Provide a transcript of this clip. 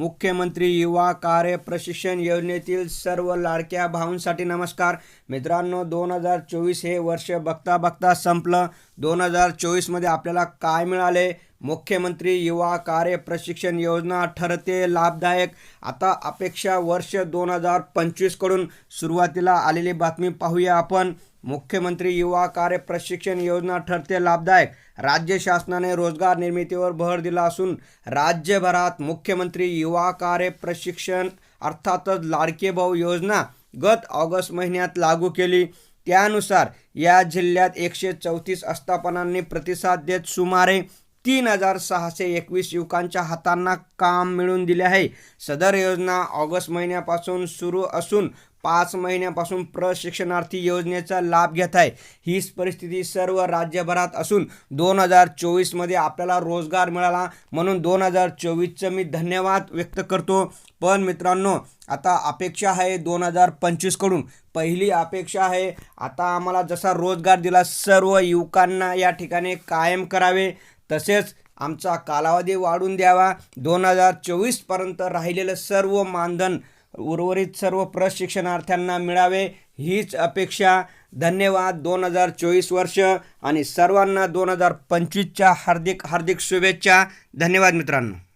मुख्यमंत्री युवा कार्य प्रशिक्षण योजनेतील सर्व लाडक्या भाऊंसाठी नमस्कार. मित्रांनो दोन हजार चोवीस हे वर्ष बघता बघता संपलं. दोन हजार चोवीसमध्ये आपल्याला काय मिळाले? मुख्यमंत्री युवा कार्य प्रशिक्षण योजना ठरते लाभदायक. आता अपेक्षा वर्ष दोन हजार पंचवीसकडून सुरुवातीला आलेली बातमी पाहूया आपण. मुख्यमंत्री युवा कार्य प्रशिक्षण योजना ठरते लाभदायक. राज्य शासनाने रोजगार निर्मितीवर भर दिला असून राज्यभरात मुख्यमंत्री युवा कार्य प्रशिक्षण अर्थातच लाडके भाऊ योजना गत ऑगस्ट महिन्यात लागू केली. त्यानुसार या जिल्ह्यात एकशे चौतीस आस्थापनांनी प्रतिसाद देत सुमारे तीन हजार सहाशे एकवीस युवकांच्या हातांना काम मिळून दिले आहे. सदर योजना ऑगस्ट महिन्यापासून सुरू असून पाच महिन्यापासून प्रशिक्षणार्थी योजनेचा लाभ घेत आहे. हीच परिस्थिती सर्व राज्यभरात असून दोन हजार चोवीसमध्ये आपल्याला रोजगार मिळाला म्हणून दोन हजार चोवीसचं मी धन्यवाद व्यक्त करतो. पण मित्रांनो आता अपेक्षा आहे दोन हजार पंचवीसकडून. पहिली अपेक्षा आहे आता आम्हाला जसा रोजगार दिला सर्व युवकांना या ठिकाणी कायम करावे. तसेच आमचा कालावधी वाढून द्यावा. दोन हजार चोवीसपर्यंत राहिलेलं सर्व मानधन उर्वरित सर्व प्रशिक्षणार्थ्यांना मिळावे हीच अपेक्षा. धन्यवाद दोन हजार चोवीस वर्ष आणि सर्वांना दोन हजार पंचवीसच्या हार्दिक हार्दिक शुभेच्छा. धन्यवाद मित्रांनो.